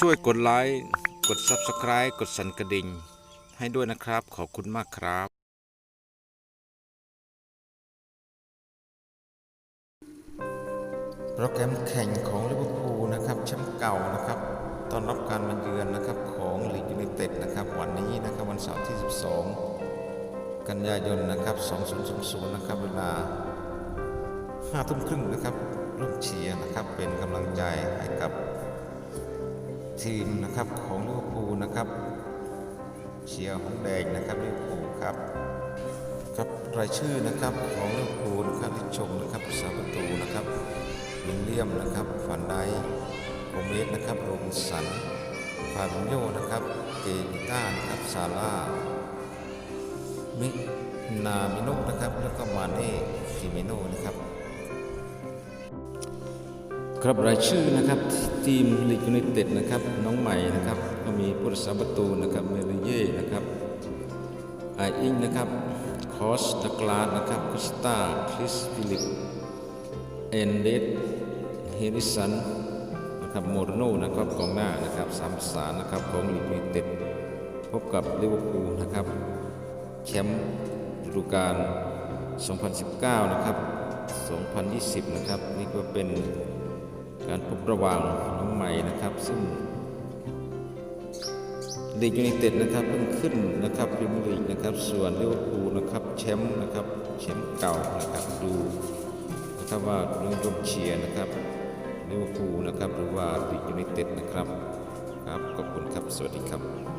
ช่วยกดไลค์ กด Subscribe กดสั่นกระดิ่ง ให้ด้วยนะครับ ขอบคุณมากครับ โปรแกรมแข่งของลิเวอร์พูลนะครับแชมป์เก่านะครับต้อนรับการมาเยือนนะครับของลีกยูไนเต็ดนะครับวันนี้นะครับวันเสาร์ที่ 12 กันยายนนะครับ 2000นะครับเวลา5ทุ่มครึ่งนะครับร่วมเชียร์นะครับเป็นกำลังใจให้กับ ทีมนะครับของลิเวอร์พูลนะครับเชียร์ของแดงนะครับลิเวอร์พูลครับครับรายชื่อนะครับของลิเวอร์พูลนะครับที่ชมนะครับสาประตูนะครับวิลเลียมนะครับฟันไดโกเมสนะครับโรบิสันฟาบินโยนะครับเกมิต้านะครับซาร่ามินามิโนนะครับแล้วก็มาเน่ฟิเมโนนะครับ ครับรายชื่อนะครับทีมลีกยูไนเต็ดนะครับน้องใหม่นะครับก็มีผู้รักษาประตูนะครับเมริเย่นะครับไออิงนะครับคอสดักลาดนะครับคริสตาคริสฟิลิปเอนเดดเฮริสันนะครับโมโรโนนะครับกองหน้านะครับสามสารนะครับของลีกยูไนเต็ดพบกับลิเวอร์พูลนะครับแชมป์ฤดูกาล2019 นะครับ 2020 นะครับ นี่ก็เป็น การพบระหว่างน้องใหม่นะครับ ซึ่งลีกยูไนเต็ดนะครับเพิ่งขึ้นนะครับพรีเมียร์ลีกนะครับส่วนลิเวอร์พูลนะครับแชมป์นะครับแชมป์เก่านะครับดูนะครับว่าเรื่องร่วมเชียร์นะครับลิเวอร์พูลนะครับหรือว่าลีกยูไนเต็ดนะครับครับขอบคุณครับสวัสดีครับ